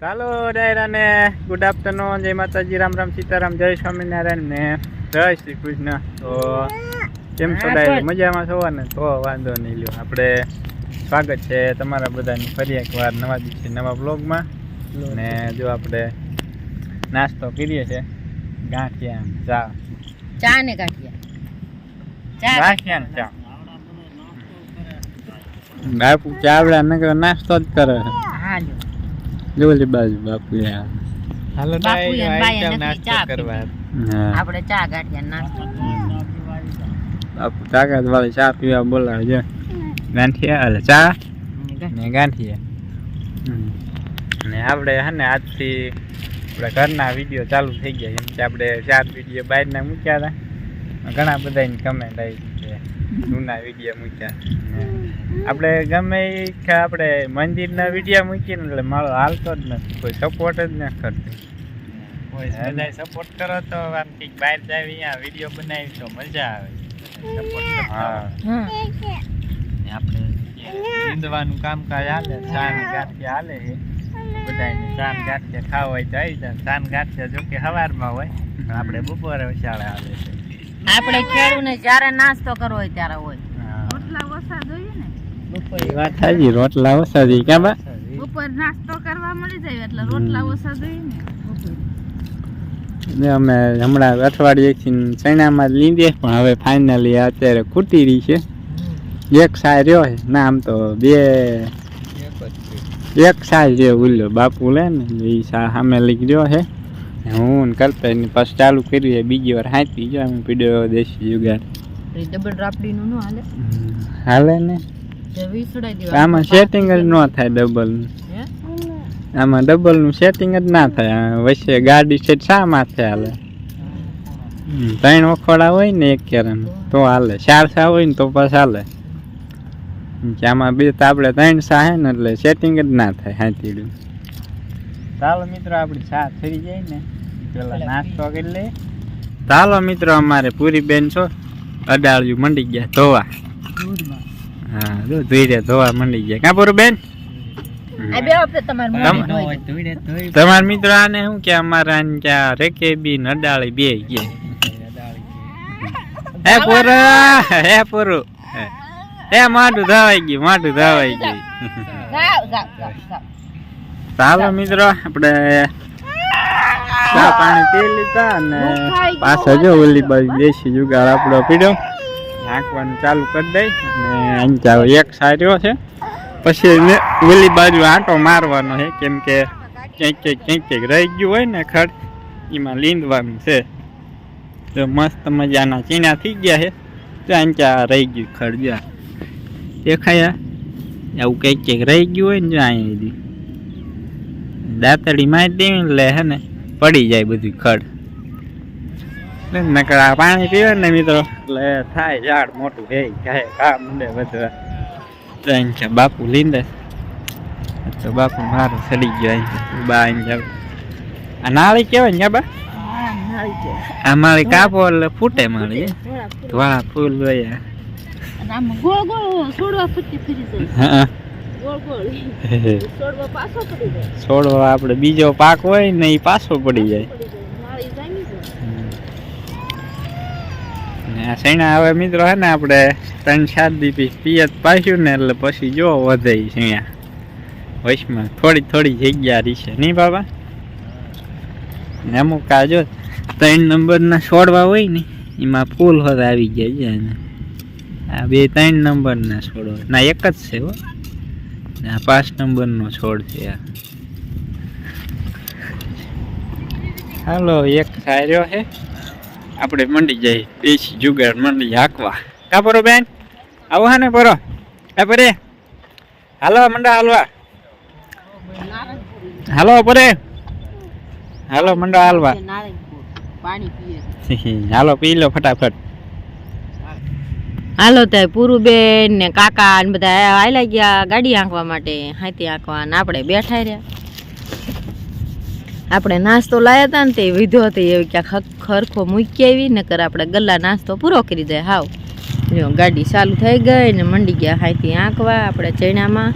ચાલો ડાયરાને good afternoon જય માતાજી. રામ રામ સીતારામ. જય સ્વામિનારાયણ ને જય શ્રી કૃષ્ણ. તો કેમ છો ડાયરા? મજામાં છો ને? તો વાંધો નહીં લ્યો. આપણે સ્વાગત છે તમારા બધાની ફરી એકવાર નવા દિવસે નવા બ્લોગમાં ને જો આપણે નાસ્તો કરીએ છે. ગાંઠિયા ચા. ચા ને ગાંઠિયા ચા ગાંઠિયા ને ચા? બાપુ ચાવડા નગર નાસ્તો જ કરે છે. હા જોલી બાજુ બાપુ યાર હાલો બાપુ નાસ્તો ચા કરવા. આપણે ચા ગાંઠિયા નાસ્તો બાપુ તાકાત વાળી ચા પીવા બોલાવે છે. ગાંઠિયા એટલે ચા? ને ગાંઠિયા. ને આપણે હે ને આજથી આપણે ઘરના વીડિયો ચાલુ થઈ ગયા એમ કે આપણે ચાર વીડિયો બહારના મૂક્યા હતા. ઘણા બધાની કમેન્ટ આવી છે જૂના વીડિયો મૂક્યા. આપણે ગમે કે આપણે મંદિરના વીડિયો મૂકીએ ને એટલે મારો હાલતો જ નથી. કોઈ સપોર્ટ જ નથી કરતો. કોઈ બધાય સપોર્ટ કરો તો આમ કંઈક બહાર જાય અહીંયા વીડિયો બનાવી તો મજા આવે. સપોર્ટ હા. હમ. આપણે નીંદવાનું કામકાજ હાલે સાન ગાંઠિયા હાલે છે. બધાને સાન ગાંઠિયા ખાવા હોય તો આવી જાય સાન ગાંઠિયા જો કે સવારમાં હોય આપણે બપોરે શાળે આવે છે. આપણે ખેડૂને જ્યારે નાસ્તો કરવો હોય ત્યારે હોય. રોટલા ઓછા જોઈએ ને? વાત સાચી રોટલા ઓછા છે ક્યાં ઉપર નાસ્તો કરવા મળી જાય એટલે રોટલા ઓછા જોઈએ ને? ને અમે હમણાં અઠવાડિયેથી ચણામાં જ લીધે પણ હવે ફાઇનલી અત્યારે ખૂટી રહી છે. એક સાય રહ્યો છે. ના આમ તો બે એક સાય જે ઉલ્યો બાપુ લે ને એ સામે લઈ ગયો છે. હું ને કરતા એની પાછું ચાલુ કર્યું છે બીજી વાર હાંચી જો અમે પીડ્યો દેશી જુગાડ ડબલ રાપડીનું નું હાલે? હાલે ને. આમાં સેટિંગ જ ન થાય ડબલ આમાં ડબલનું સેટિંગ જ ના થાય વચ્ચે ગાડી સેટ શા માથે હાલે? હમ, ત્રણ વખોડા હોય ને એક કેરમ તો હાલે. ચાર સા હોય ને તો પાછ હાલે. કે આમાં બે તો આપણે ત્રણ સા હે ને એટલે સેટિંગ જ ના થાય હાથીડું ચાલો મિત્રો આપણી સા થઈ જાય ને. પેલા નાસ્તો કરી લઈએ ચાલો મિત્રો અમારે પૂરી બેન છો અડાળ્યું મંડી ગયા ધોવા. હા જો ધોઈ ધોવા મંડી ગયા. કાં પૂરું બેન? તમારે મિત્રો આને શું કે અમારા ક્યાં રેકે બી નડાળી બે ગયા. હે પૂરું હે પૂરું. હે માટું ધાવાઈ ગયું માટું ધાવાઈ ગયું. ચાલો મિત્રો આપણે ચા પાણી પી લીધા અને પાછા જો ઓલી બાજુ દેશી જુગાડ આપણો પીડ્યો હાંકવાનું ચાલુ કરી દઈ અને અંચાવ એક સાર્યો છે. પછી ઓલી બાજુ આંટો મારવાનો છે કેમ કે ક્યાંક ક્યાંક ક્યાંક ક્યાંક રહી ગયું હોય ને ખડ એમાં લીંદવાનું છે. તો મસ્ત મજાના ચીણા થઈ ગયા છે. તો અંચા રહી ગયું ખડ જ્યાં દેખાયા આવું કંઈક કંઈક રહી ગયું હોય ને જો અહીંયા દાંતડી મારી દેવી એટલે હે ને. પડી જાય બધું ખડ. નકર આ પાણી પીવે ને મિત્રો એટલે થાય ઝાડ મોટું હે જાય ઘા મંડે બધા. ત્રણ છે બાપુ લીંદે. તો બાપુ મારું સડી ગયો અહીં બા અહીં જાવ આ નાળી કેવાય ને બા? હા, આ માળી કાપો એટલે ફૂટે માળી ધોળા ફૂલ. વાહ ફૂલ હોય અને આમાં ગોળ ગોળ છોડવા ફૂટી ફરી જાય. હા. છોડવા આપણે બીજો પાક હોય ને એ પાછો પડી જાય. ને આ સૈણા હવે મિત્રો હે ને આપણે ત્રણ સાત દીપી પિયત પાછું ને એટલે પછી જો વધે સૈણા વચમાં થોડી થોડી જગ્યા રીશે નહીં બાબા? ને અમુક આ જો ત્રણ નંબરના છોડવા હોય ને એમાં ફૂલ હોત આવી ગયા છે આ બે ત્રણ નંબરના છોડવા ના એક જ છે હો. આ પાંચ નંબરનો છોડ છે આ. હાલો એક સાર્યો છે. આપણે મંડી જઈ દેશી જુગાડ મંડી હાંકવા. કા પરો બેન? આવો હા ને પરો. હા પરે? હાલો મંડા હાલવા. હાલો પરે. હાલો મંડા હાલવા. હાલો પી લો ફટાફટ. હાલો ત્યાં પૂરું બેન ને કાકા ને બધા આયલા ગયા ગાડી આંકવા માટે, હાથી આંકવા ને આપણે બેઠા રહ્યા. આપણે નાસ્તો લાયા હતા ને તે વિધો હતી એવી ક્યાંક ખરખો મૂકી આવી, નકર આપણે ગલ્લા નાસ્તો પૂરો કરી દે, હાવ. જો ગાડી ચાલુ થઈ ગઈ ને મંડી ગયા હાથી આંકવા આપણે ચણામાં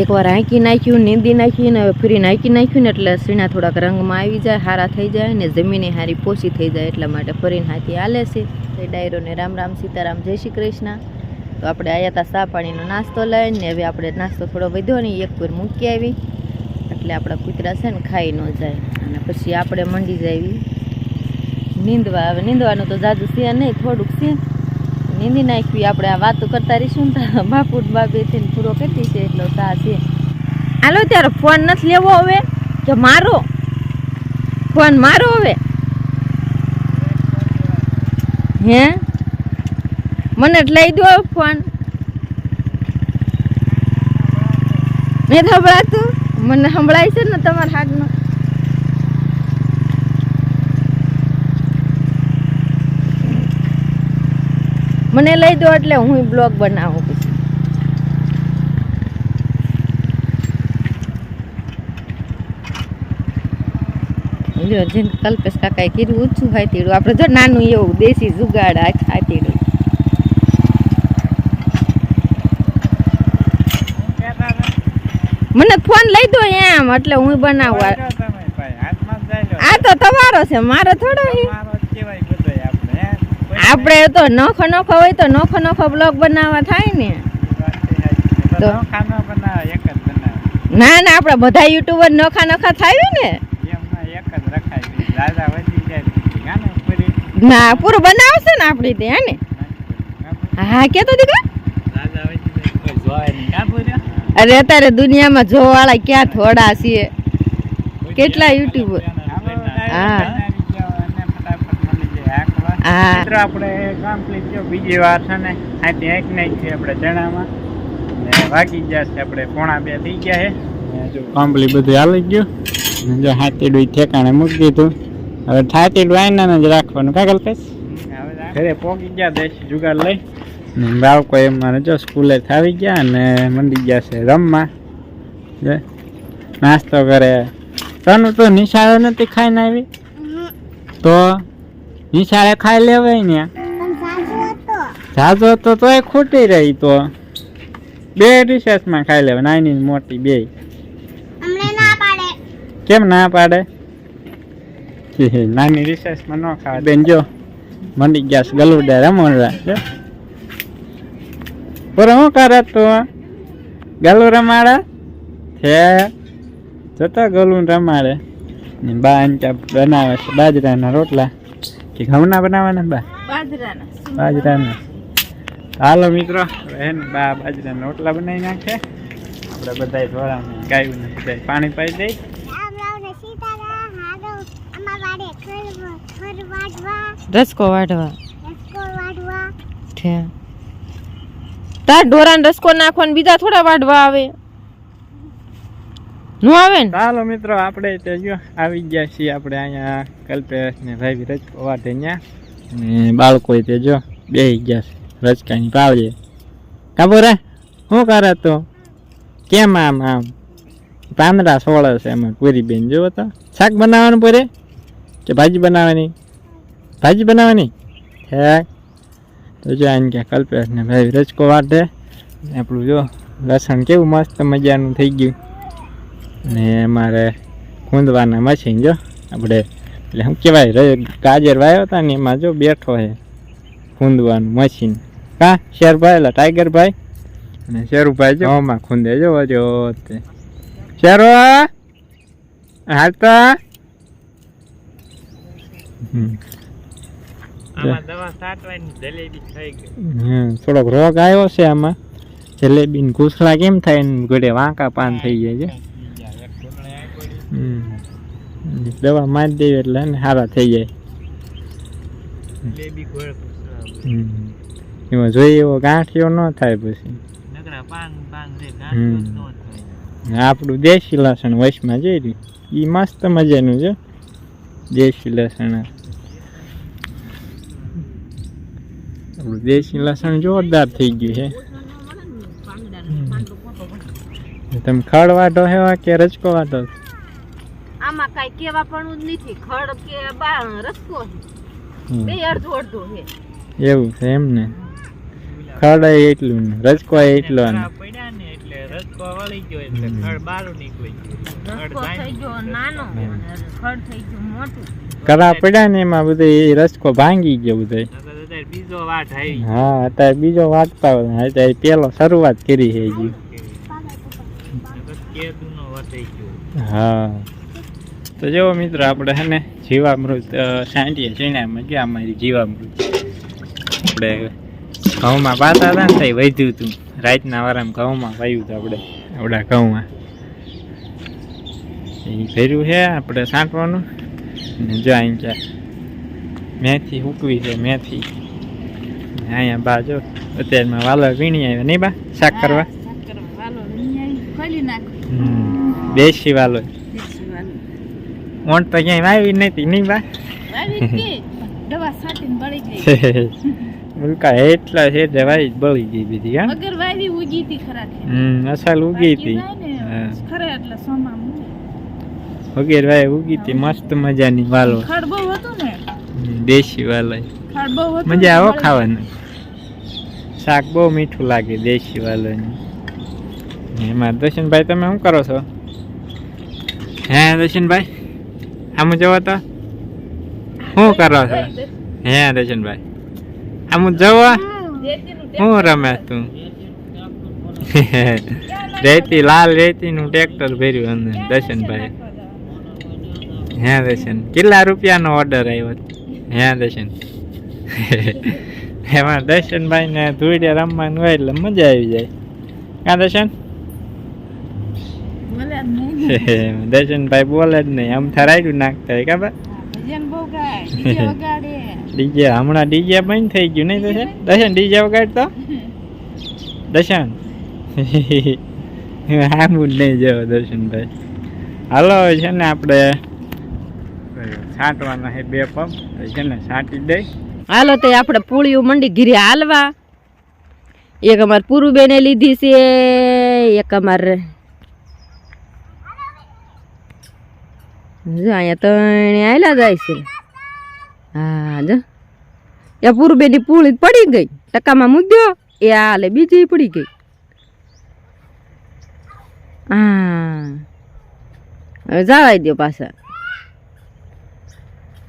એકવાર આંકી નાખ્યું, નીંદી નાખ્યું હવે ફરી હાંકી નાખ્યું ને એટલે સીણા થોડાક રંગમાં આવી જાય, હારા થઈ જાય ને જમીને હારી પોસી થઈ જાય એટલા માટે ફરીને હાથી હાલે છે. તે ડાયરોને રામ રામ, સીતારામ, જય શ્રી કૃષ્ણ. તો આપણે આવ્યા હતા સા પાણીનો નાસ્તો લઈને હવે આપણે નાસ્તો થોડો વધ્યો ને એક પર મૂકી આવી. એટલે આપણા કૂતરા છે ને ખાઈ ન જાય. અને પછી આપણે મંડી જાવી નીંદવા, હવે નીંદવાનું તો જાજુ છે નહીં, થોડુંક છે. નીંદી નાખવી આપણે આ વાતો કરતા રહીશું ને તો બાપુ ને પૂરો કરતી છે એટલો તા છે. હાલો, ત્યારે ફોન નથી લેવો હવે? કે મારો? ફોન મારો હવે? હે? મને જ લઈ દો ફોન. મેં સંભળાતું મને સંભળાય છે ને તમારા હાથનો મને લઈ દો એટલે હું બ્લોગ બનાવું પછી. જો કલ્પેશ કાકાએ કીધું ઊંચું હાથીડું આપણે જો નાનું એવું દેશી જુગાડ આ હાથીડું મને ફોન લઈ દો એમ એટલે હું બનાવું. આ તો તમારો છે મારો થોડો છે તમારો જ કહેવાય બધોય આપણે, તો નોખો નોખો હોય તો નોખો નોખો બ્લોગ બનાવવા થાય ને. તો? ના ના આપણે બધા યુટ્યુબર નોખા નોખા થાય ને ના પૂરું બનાવશે ને આપણી ત્યાં ને હા દીકરા. કાં બોલ્યો? અરે અત્યારે દુનિયામાં જોવાળા ક્યાં થોડા છે કેટલા યુટ્યુબર હા. હા. મિત્રો આપણે કમ્પ્લીટ જો બીજી વાર છે ને આથી એક નહીં છે આપણે ચણામાં. ને વાગી ગયા છે આપણે પોણા બે થઈ ગયા છે. જો કમ્પ્લીટ બધું હાલી ગયું. જો હાથીડું ઠેકાણે મૂકી દીધું. હવે હાથીડું આઈના જ રાખવાનું. કાગળ કઈશ ઘરે પોગી ગયા દેશ જુગાર લઈ. ને બાળકો એમાં જો સ્કૂલે થાવી ગયા અને મંડી ગયા છે રમવા. જે નાસ્તો કરે. તનું તો નિશાળો નથી ખાઈને આવી? તો? નિશાળે ખાઈ લેવાય ને. ઝાઝો તો. તોય ખૂટી રહી તો. બે રિસેસમાં ખાઈ લેવાય નાની મોટી બે. કેમ ના પાડે? નાની રિસેસમાં ન ખાવા બેન જો મંડી ગયા ગલુડા રમવા જો. બરો શું કરે તું? ગલું રમાડે? છે જતા ગલું રમાડે. ને બા બનાવે છે બાજરાના રોટલા. કે ઘઉંના બનાવવાના બા? બાજરાના બાજરાના. હાલો મિત્રો હવે બા બાજરાના રોટલા બનાવી નાખે. આપણે બધા ધોળાને ગાયું ને બધા પાણી પાઈ દઈ. રસકો વાઢવા તાર ઢોરા રસકો નાખવા બીજા થોડા વાઢવા આવે. નું આવે ને? ચાલો મિત્રો, આપણે તે જો આવી ગયા છીએ આપણે અહીંયા કલ્પેશ ને ભાઈ વિરજ પવાર ત્યાં. ને બાળકો તે જો બેસી ગયા છે, રજકાની પાવજે રે શું કરે તો? કેમ આમ આમ? પાંદડા સોળે છે એમાં પૂરી બેન જોવો તો. શાક બનાવવાનું પૂરે? કે ભાજી બનાવવાની? ભાજી બનાવવાની? હે તો જો આને ક્યાં કલ્પેશ ને ભાઈ રજકો વાટે આપણું જો લસણ કેવું મસ્ત મજાનું થઈ ગયું. ને મારે ખૂંદવાના મશીન જો આપણે એટલે શું કહેવાય ગાજર વાયો હતા ને એમાં જો બેઠો છે ખૂંદવાનું મશીન કા? શેરભાઈ એટલે ટાઈગરભાઈ અને શેરુભાઈ જો આમાં ખૂંદે જો જો તે. શેરો હાલતા? થોડોક રોગ આવ્યો છે આમાં. જલેબી ને ઘૂસલા કેમ થાય ને ગળે વાંકા પાન થઈ જાય છે. દવા મારી દેવી એટલે સારા થઈ જાય. હમ. એમાં જોઈએ એવો ગાંઠિયો ન થાય પછી. આપણું દેશી લસણ વચમાં જઈ રહ્યું. એ મસ્ત મજાનું છે. દેશી લસણ. આપણું દેશી લસણ જોરદાર થઈ ગયું છે. તમે ખડ વાટો હેવા કે રચકો વાટો આમાં કઈ કેવા પણ જ નથી. ખડ કે બા રસકો હમ. બે અડધો અડધો છે. એવું છે એમ ને? ખડ એટલું ને એટલો ને. રસ્તો વળી ગયો એટલે ખડ બારું નીકળી ગયું. થઈ ગયો નાનો ખડ થઈ ગયું મોટું. કરા પડ્યા ને એમાં બધું એ રસ્કો ભાંગી ગયો બધો. બીજો વાટ આવી હા અત્યારે બીજો વાટ પાવ અત્યારે પેલો શરૂઆત કરી છે હજી. હા. તો જો મિત્રો આપણે હે ને જીવામૃત સાંટીએ ચીણામાં ગયા અમારી જીવામૃત. આપણે ઘઉંમાં પાતા હતા ને તઈ વધ્યું હતું રાતના વારામાં ઘઉંમાં વાયું હતું આપણે આપણા ઘઉંમાં. એ ભર્યું છે આપણે સાંટવાનું. ને જો અહીં ક્યાં મેથી ઉકવી છે મેથી. અહીંયા બા જો અત્યારમાં વાલો વીણી આવ્યો નહીં બા? શાક કરવા? દેશી વાલો. ઊંટ તો ક્યાંય વાવી નથી નહીં બા? ઉલ્કા એટલા છે જ બળી ગઈ બીજી હા? વગર વાવી ઉગી હતી ખરા. હમ અસલ ઉગી હતી. ખરે એટલે સોમાં વગેરે વાય ઉગી હતી મસ્ત મજાની વાલો. ને? દેશી વાલો. ખડ બહુ મજા આવો ખાવાનું. શાક બહુ મીઠું લાગે દેશી વાલોની. એમાં દર્શનભાઈ તમે શું કરો છો? હે દર્શનભાઈ? આમ જવો તો શું કરો છો? હે દર્શનભાઈ આમ જવો? શું રમે તું? રેતી લાલ રેતી નું ટ્રેક્ટર ભર્યું અંદર દર્શનભાઈ હે દર્શન. કેટલા રૂપિયાનો ઓર્ડર આવ્યો હે દર્શન. એમાં દર્શનભાઈ ને ધૂળે રમવાનું હોય એટલે મજા આવી જાય. કાં દર્શન. દર્શનભાઈ બોલે જ નહીં. આમ થરાયડું નાખતા હોય ખબર? ભજન બહુ ગાય, ડીજે હમણાં ડીજે બંધ થઈ ગયું નહીં દર્શન? દર્શન ડીજે વગાડતો? દર્શન? આમ જ નહીં જવો દર્શનભાઈ. હાલો હવે છે ને આપણે છાંટવાના છે બે પંપ છે ને છાંટી દઈ હાલો તે આપણે પૂળીઓ મંડી ઘીરે હાલવા. એક અમારે પૂરું બેને લીધી છે એક અમાર જો, અહીંયા ત્રણ આયલા જાય છે. હા, જો. એ પૂરબેની પૂળી પડી ગઈ. ટકામાં મૂક્યો, એ હાલે બીજી પડી ગઈ. હા. હવે જવાય દો પાછા.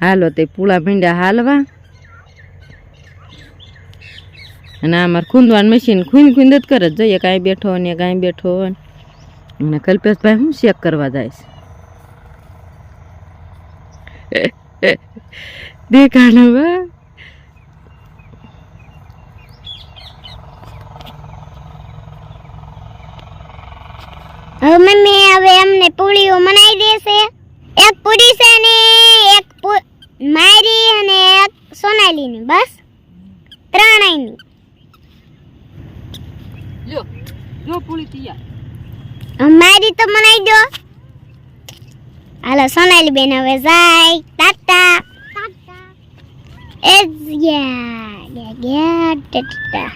હાલો, તે પૂળા ભીંડા હાલવા. અને અમારે મારે ખૂંદવાનું મશીન ખૂંદ ખૂંદ જ કરે. જ જોઈએ કાંઈ બેઠો ને કાંઈ બેઠો ને. કલ્પેશભાઈ શું ચેક કરવા જાય છે? દેખાડો બા. હવે મમ્મી હવે અમને પૂરીઓ મનાઈ દેશે. એક પૂરી છે ને એક પુ- મારી અને એક સોનાલીની બસ. ત્રણેયની. લ્યો લ્યો પૂરી તૈયાર. મારી તો મનાઈ દો. હાલો સોનાલી બેન હવે જાય ટાટા એ ગયા ગયા ગયા ટાટા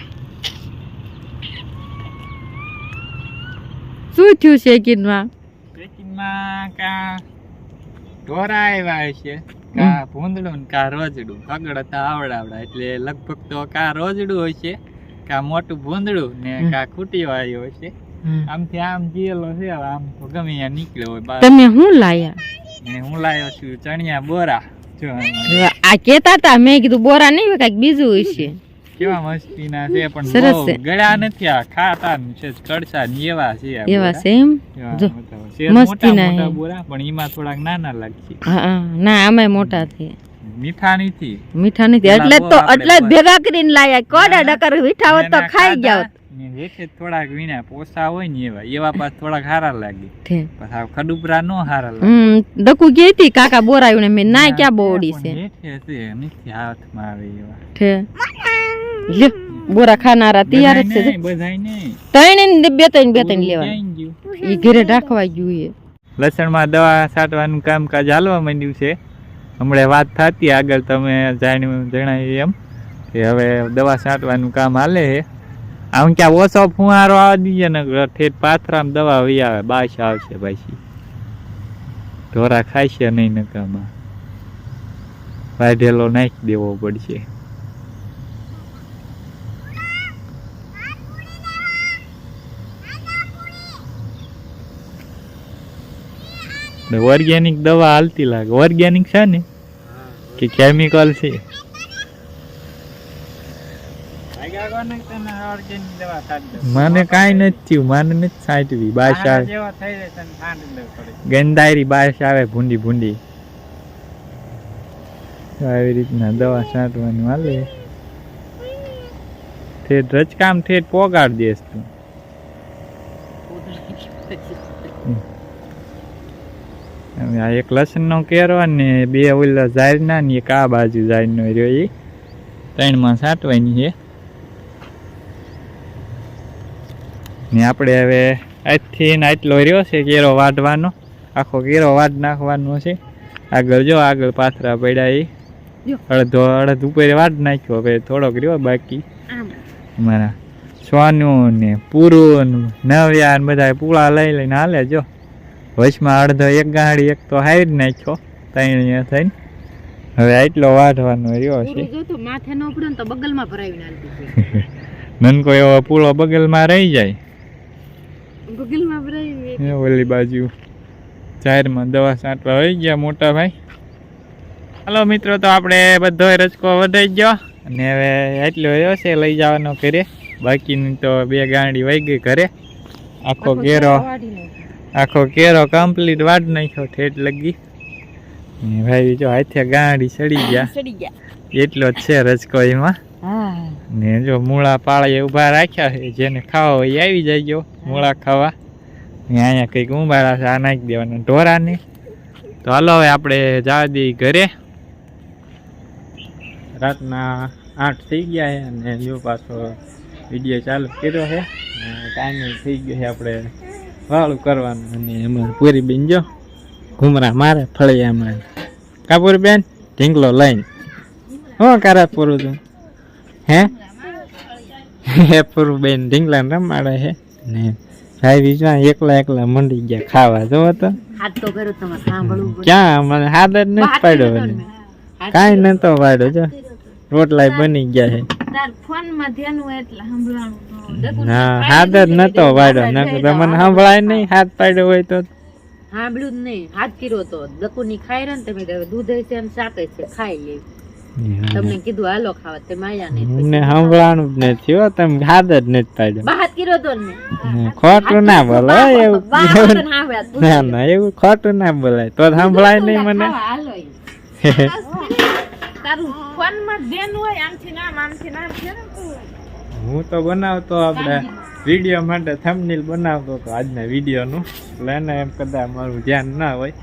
શું થયું છે કિનમાં પેકિંગમાં કા ઢોરા આવ્યા છે કા ભૂંદડું ને કા રોજડું. પગડતા આવડાવડા એટલે લગભગ તો કા રોજડું હોય છે કા મોટું ભૂંદડું ને કા ખૂટી વાળી હોય છે આમથી આમ જીયેલો છે આમ તો ગમે અહીંયા નીકળ્યો હોય તમે શું લાયા? હું લાયો છું ચણિયા બોરા. આ કેતા હતા મેં કીધું બોરા નહીં કાંઈક બીજું હોય છે. કેવા મસ્તીના છે પણ સરસ ગળા નથી આ ખાતા છે કડસા એવા છે એવા. છે એમ? જો, મસ્તીના. બોરા પણ એમાં થોડાક નાના લાગશે. હા. ના આમાંય મોટા છે. મીઠા નથી. મીઠા નથી એટલે તો એટલે ભેગા કરીને લાયા. કોડા. ડકર મીઠા હોત તો ખાઈ ગયા હેઠે થોડાક વીણા પોસા હોય ને એવા. એવા પાસ થોડાક હારા લાગે. ખડુપરા નો હારા લાગે. હમ દકુ ગઈ કાકા બોરાયું ને મેં ના ના, ક્યાં બોડી છે? પણ નથી હાથમાં આવે એવા. ઠે લ્યો બોરા ખાનારા તૈયાર જ છે બધાય નહીં, ત્રણ ને બે ત્રણ બે ત્રણ લેવા ગયું? ઘરે લસણમાં દવા છાંટવાનું કામકાજ હાલવા માંડ્યું છે. હમણાં વાત થતી આગળ તમે જાણ્યું જણાય એમ કે હવે દવા છાંટવાનું કામ હાલે છે. આમ ક્યાં ઓછો ફુવારો આવવા દઈએ ને ઠેઠ પાથરામાં દવા વહી આવે બાશ આવશે પછી. ઢોરા ખાઈશે નહીં નકામાં વાઢેલો નાખી દેવો પડશે. ઓર્ગેનિક દવા હાલતી લાગે. ઓર્ગેનિક છે ને? કે કેમિકલ છે? મને કાઈ નથી થયું મને નથી સાચવી બાસ આવે. ગંદાયરી બાસ આવે ભૂંડી ભૂંડી. આવી રીતના દવા છાંટવાની હાલે ઠેઠ રચકામ ઠેઠ પોગાડ દેસ તું. આ એક લસણનો કેરો ને બે ઓલા ઝાડના ને એક આ બાજુ ઝાડનો રહ્યો એ ત્રણમાં છાંટવાની છે. ને આપણે હવે આજથી ને આટલો રહ્યો છે કેરો વાઢવાનો. આખો કેરો વાઢ નાખવાનો છે. આગળ જો આગળ પાથરા પડ્યા એ. અડધો અડધ ઉપર વાઢ નાખ્યો હવે થોડોક રહ્યો બાકી. મારા સોનું ને પૂરું નવ્યા ને બધા પૂળા લઈ લઈને હાલે જો. વચમાં અડધો એક ગાડી એક તો હાઈ જ નાખ્યો ત્રણ અહીંયા થઈને. હવે આટલો વાઢવાનો રહ્યો છે. પૂરું જો તો માથે ન પડે તો બગલમાં ભરાવીને આલતી નનકો એવો પૂળો બગલમાં રહી જાય. બગલમાં ભરાવી એ ઓલી બાજુ. જાહેરમાં દવા છાંટવા હોય ગયા મોટા ભાઈ. હલો મિત્રો તો આપણે બધો રચકો વધાઈ ગયો. અને હવે એટલો રહ્યો છે લઈ જવાનો ઘરે. બાકીની તો બે ગાંડી વહી ગઈ ઘરે. આખો ઘેરો આખો કેરો કમ્પ્લીટ વાડ નાખ્યો ઠેઠ લગી. ભાઈ જો હાથે ગાંડી સડી ગયા. સડી ગયા. એટલો જ છે રચકો એમાં. હા. ને જો મૂળા પાળે ઊભા રાખ્યા છે, જેને ખાવા હોય એ આવી જાય મૂળા ખાવા. અહીંયા કંઈક ઉંબાળા છે, આ નાખી દેવાના ઢોરાને. તો હાલો હવે આપણે જવા દઈએ ઘરે. રાતના આઠ થઈ ગયા છે અને જો પાછો વીડિયો ચાલુ કર્યો છે. ટાઈમ થઈ ગયો છે આપણે વાળું કરવાનું. અને એમાં પૂરી બેન જો ઘુમરા મારે ફળિયામાં. કાપુરી બેન, ઢીંગલો લઈને. હું કારા પૂરું તું હે? પૂરું બેન ઢીંગલા રમાડે છે ને ભાઈ બીજા એકલા એકલા મંડી ગયા ખાવા જોવો તો. ક્યાં? મને હાથ જ નથી પાડ્યો મને કાંઈ નતો પાડ્યો જો. રોટલા બની ગયા છે હા હાથ જ નતો પાડ્યો. નકર મને સંભળાય નહીં હાથ પાડ્યો હોય તો. સાંભળ્યું જ નહીં. હાથ કર્યો તો. દકુની ખાઈ રહ્યા ને તમે દૂધ છે અને શાકે છે ખાઈ લે. તમને કીધું હાલો ખાવા. તે માયા નહીં મને સંભળાણું જ નથી હો તમે હાથ જ નથી પાડ્યો. બા કર્યો તો ને. ખોટું ના બોલાય એવું ને ના ના એવું ખોટું ના બોલાય. તો સંભળાય નહીં મને. હાલો તારું ફોનમાં ધ્યાન હોય આમથી નામ આમથી નામ છે હું તો બનાવતો આપણે વીડિયો માટે થંબનેલ બનાવતો હતો આજના વિડીયોનું. એટલે એને એમ કદાચ મારું ધ્યાન ના હોય.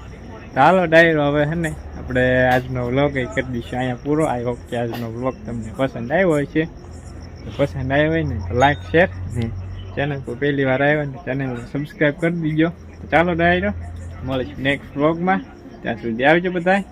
ચાલો ડાયરો હવે હે ને. આપણે આજનો વ્લોગ એ કરી દઈશું અહીંયા પૂરો. આઈ હોપ કે આજનો વ્લોગ તમને પસંદ આવ્યો હશે તો પસંદ આવ્યો હોય ને તો લાઈક શેર ને ચેનલ પર પહેલી વાર આવ્યો ને ચેનલને સબસ્ક્રાઈબ કરી દીજો. ચાલો ડાયરો મળીશું નેક્સ્ટ વ્લોગમાં ત્યાં સુધી આવજો બધાય.